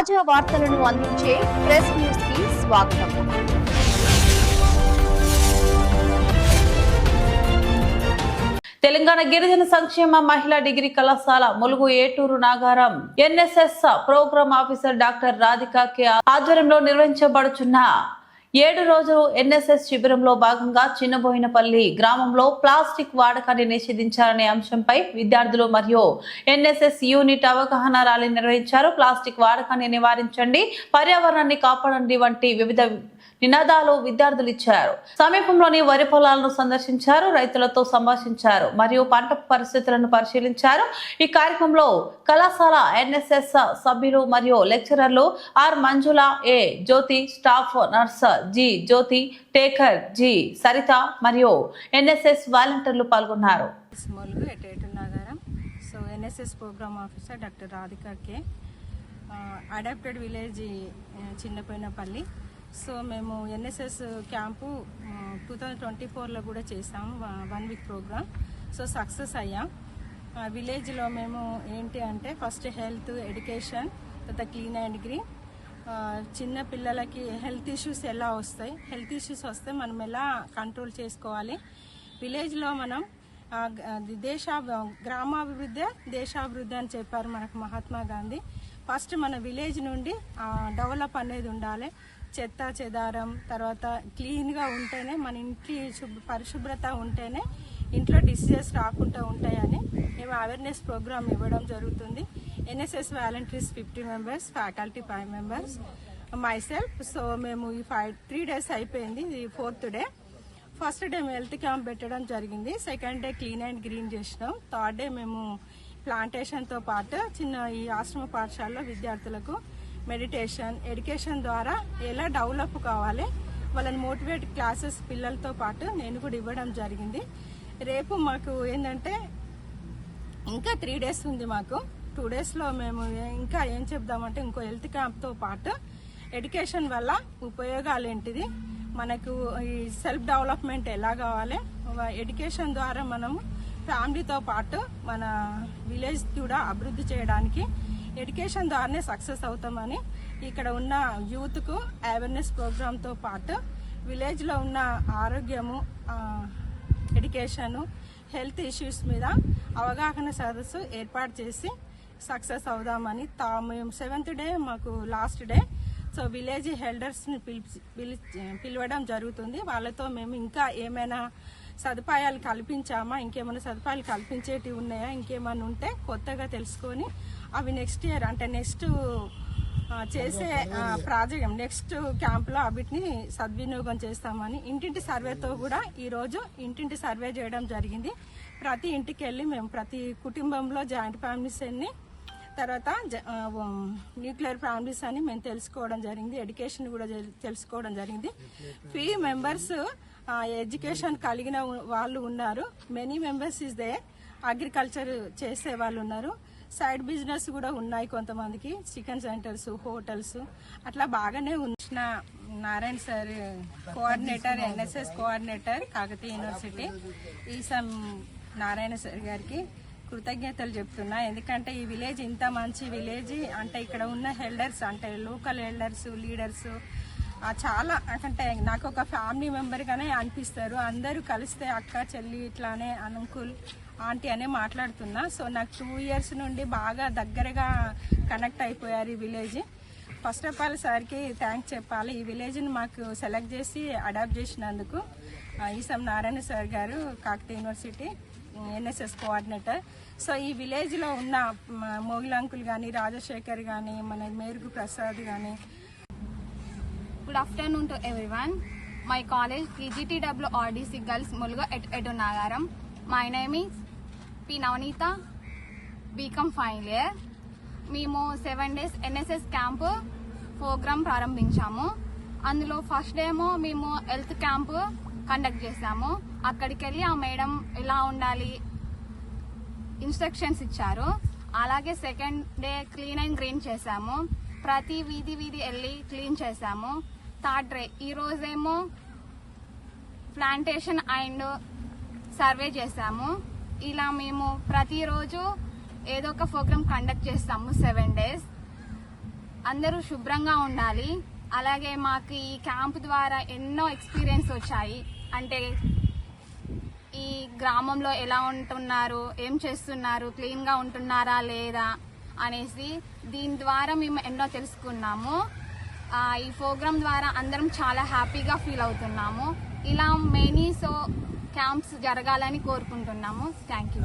తాజా వార్తలను అందించే ప్రెస్ న్యూస్కి స్వాగతం. తెలంగాణ గిరిజన సంక్షేమ మహిళా డిగ్రీ కళాశాల Mulugu Eturu Nagaram NSS programme officer doctor Radhika K ఆధ్వర్యంలో నిర్వహించబడుచున్న ఏడు రోజులు ఎన్ఎస్ఎస్ శిబిరంలో భాగంగా చిన్నబోయినపల్లి గ్రామంలో ప్లాస్టిక్ వాడకాన్ని నిషేధించాలనే అంశంపై విద్యార్థులు మరియు ఎన్ఎస్ఎస్ యూనిట్ అవగాహన ర్యాలీ నిర్వహించారు. ప్లాస్టిక్ వాడకాన్ని నివారించండి పర్యావరణాన్ని కాపాడండి వంటి వివిధ నినాదాలు విద్యార్థులు ఇచ్చారు. సమీపంలోని వరి పొలాలను సందర్శించారు రైతులతో సంభాషించారు మరియు పంట పరిస్థితులను పరిశీలించారు. ఈ కార్యక్రమంలో కళాశాల ఎన్ఎస్ఎస్ సభ్యులు మరియు లెక్చరర్లు R Manjula A Jyothi staff nurse G Jyothi taker G Saritha మరియు ఎన్ఎస్ఎస్ వాలంటీర్లు పాల్గొన్నారు. Etu Etu Nagaram. So NSS programme officer doctor Radhika K. Adapted village Chinnapoinapalli so మేము NSS camp two thousand twenty ఫోర్లో కూడా చేసాం one week programme. So success అయ్యాం. విలేజ్లో మేము ఏంటి అంటే ఫస్ట్ హెల్త్ ఎడ్యుకేషన్ తర్వాత క్లీన్ అండ్ గ్రీన్ చిన్న పిల్లలకి హెల్త్ ఇష్యూస్ ఎలా వస్తాయి? హెల్త్ ఇష్యూస్ వస్తే మనం ఎలా కంట్రోల్ చేసుకోవాలి? విలేజ్లో మనం దేశ గ్రామాభివృద్ధి దేశాభివృద్ధి అని చెప్పారు మనకు మహాత్మా గాంధీ. ఫస్ట్ మన విలేజ్ నుండి డెవలప్ అనేది ఉండాలి. చెత్త చెదారం తర్వాత క్లీన్గా ఉంటేనే మన ఇంటి శుభ్ర పరిశుభ్రత ఉంటేనే ఇంట్లో డిసీజెస్ రాకుండా ఉంటాయని మేము అవేర్నెస్ ప్రోగ్రామ్ ఇవ్వడం జరుగుతుంది. NSS volunteers fifty members faculty five members myself so మేము ఈ ఫైవ్ త్రీ డేస్ అయిపోయింది ఇది fourth day first day health camp పెట్టడం జరిగింది. Second day clean and green చేసినాం. థర్డ్ డే మేము ప్లాంటేషన్తో పాటు చిన్న ఈ ఆశ్రమ పాఠశాలలో విద్యార్థులకు మెడిటేషన్ ఎడ్యుకేషన్ ద్వారా ఎలా డెవలప్ కావాలి వాళ్ళని మోటివేట్ క్లాసెస్ పిల్లలతో పాటు నేను కూడా ఇవ్వడం జరిగింది. రేపు మాకు ఏంటంటే ఇంకా త్రీ డేస్ ఉంది మాకు. టూ డేస్లో మేము ఇంకా ఏం చెప్దామంటే ఇంకో హెల్త్ క్యాంప్తో పాటు ఎడ్యుకేషన్ వల్ల ఉపయోగాలు ఏంటిది? మనకు ఈ సెల్ఫ్ డెవలప్మెంట్ ఎలా కావాలి? ఎడ్యుకేషన్ ద్వారా మనము ఫ్యామిలీతో పాటు మన విలేజ్ కూడా అభివృద్ధి చేయడానికి ఎడ్యుకేషన్ ద్వారానే సక్సెస్ అవుతామని ఇక్కడ ఉన్న యూత్కు అవేర్నెస్ ప్రోగ్రామ్తో పాటు విలేజ్లో ఉన్న ఆరోగ్యము ఎడ్యుకేషను హెల్త్ ఇష్యూస్ మీద అవగాహన సదస్సు ఏర్పాటు చేసి సక్సెస్ అవుదామని తా మేము సెవెంత్ డే మాకు లాస్ట్ డే. సో విలేజ్ హెల్డర్స్ని పిలిచి పిలవడం జరుగుతుంది. వాళ్ళతో మేము ఇంకా ఏమైనా సదుపాయాలు కల్పించామా? ఇంకేమైనా సదుపాయాలు కల్పించేటివి ఉన్నాయా? ఇంకేమైనా ఉంటే కొత్తగా తెలుసుకొని అవి నెక్స్ట్ ఇయర్ అంటే నెక్స్ట్ చేసే ప్రాజెక్ట్ నెక్స్ట్ క్యాంప్లో వీటిని సద్వినియోగం చేస్తామని ఇంటింటి సర్వేతో కూడా ఈరోజు ఇంటింటి సర్వే చేయడం జరిగింది. ప్రతి ఇంటికి వెళ్ళి మేము ప్రతి కుటుంబంలో జాయింట్ ఫ్యామిలీస్ అన్ని తర్వాత జ- న్యూక్లియర్ ఫ్యామిలీస్ అని మేము తెలుసుకోవడం జరిగింది. ఎడ్యుకేషన్ కూడా తెలుసుకోవడం జరిగింది. ఫీ మెంబర్స్ ఎడ్యుకేషన్ కలిగిన వాళ్ళు ఉన్నారు. Many members is there. Agriculture చేసే వాళ్ళు ఉన్నారు. సైడ్ బిజినెస్ కూడా ఉన్నాయి కొంతమందికి. Chicken centres hotels. అట్లా బాగానే ఉంచిన Narayana sir coordinator NSS coordinator Kakatiya university. Esam Narayana sir గారికి కృతజ్ఞతలు చెప్తున్నా. ఎందుకంటే ఈ విలేజ్ ఇంత మంచి విలేజ్. అంటే ఇక్కడ ఉన్న హెల్డర్స్ అంటే లోకల్ హెల్డర్స్ లీడర్స్ చాలా అంటే నాకు ఒక ఫ్యామిలీ మెంబర్గానే అనిపిస్తారు. అందరూ కలిస్తే అక్క చెల్లి ఇట్లానే అనుకుల్ ఆంటీ అనే మాట్లాడుతున్నా. సో నాకు టూ ఇయర్స్ నుండి బాగా దగ్గరగా కనెక్ట్ అయిపోయారు ఈ విలేజ్ ఫస్ట్ ఆఫ్ ఆల్ సార్కి థ్యాంక్స్ చెప్పాలి. ఈ విలేజ్ని మాకు సెలెక్ట్ చేసి అడాప్ట్ చేసినందుకు Esam Narayana sir garu Kakatiya university NSS coordinator so ఈ విలేజ్లో ఉన్న మోగిల అంకుల్ కానీ రాజశేఖర్ కానీ మన మేరుగు ప్రసాద్ కానీ Good afternoon to everyone. My college PGTWRDC girls Mulugu at Etu Nagaram my name is P Navaneetha BCom final year మేము seven days NSS camp programme ప్రారంభించాము. అందులో ఫస్ట్ డేమో మేము హెల్త్ క్యాంప్ కండక్ట్ చేసాము అక్కడికి వెళ్ళి ఆ మేడం ఎలా ఉండాలి ఇన్స్ట్రక్షన్స్ ఇచ్చారు. అలాగే second day clean and green చేసాము ప్రతి వీధి వీధి వెళ్ళి క్లీన్ చేసాము థర్డ్ డే ఈరోజేమో ప్లాంటేషన్ అండ్ సర్వే చేసాము ఇలా మేము ప్రతిరోజు ఏదో ఒక ప్రోగ్రామ్ కండక్ట్ చేస్తాము సెవెన్ డేస్. అందరూ శుభ్రంగా ఉండాలి. అలాగే మాకు ఈ క్యాంప్ ద్వారా ఎన్నో ఎక్స్పీరియన్స్ వచ్చాయి. అంటే ఈ గ్రామంలో ఎలా ఉంటున్నారు ఏం చేస్తున్నారు క్లీన్గా ఉంటున్నారా లేదా అనేసి దీని ద్వారా మేము ఎన్నో తెలుసుకున్నాము. ఈ ప్రోగ్రామ్ ద్వారా అందరం చాలా హ్యాపీగా ఫీల్ అవుతున్నాము. ఇలా మెనీ సో క్యాంప్స్ జరగాలని కోరుకుంటున్నాము. Thank you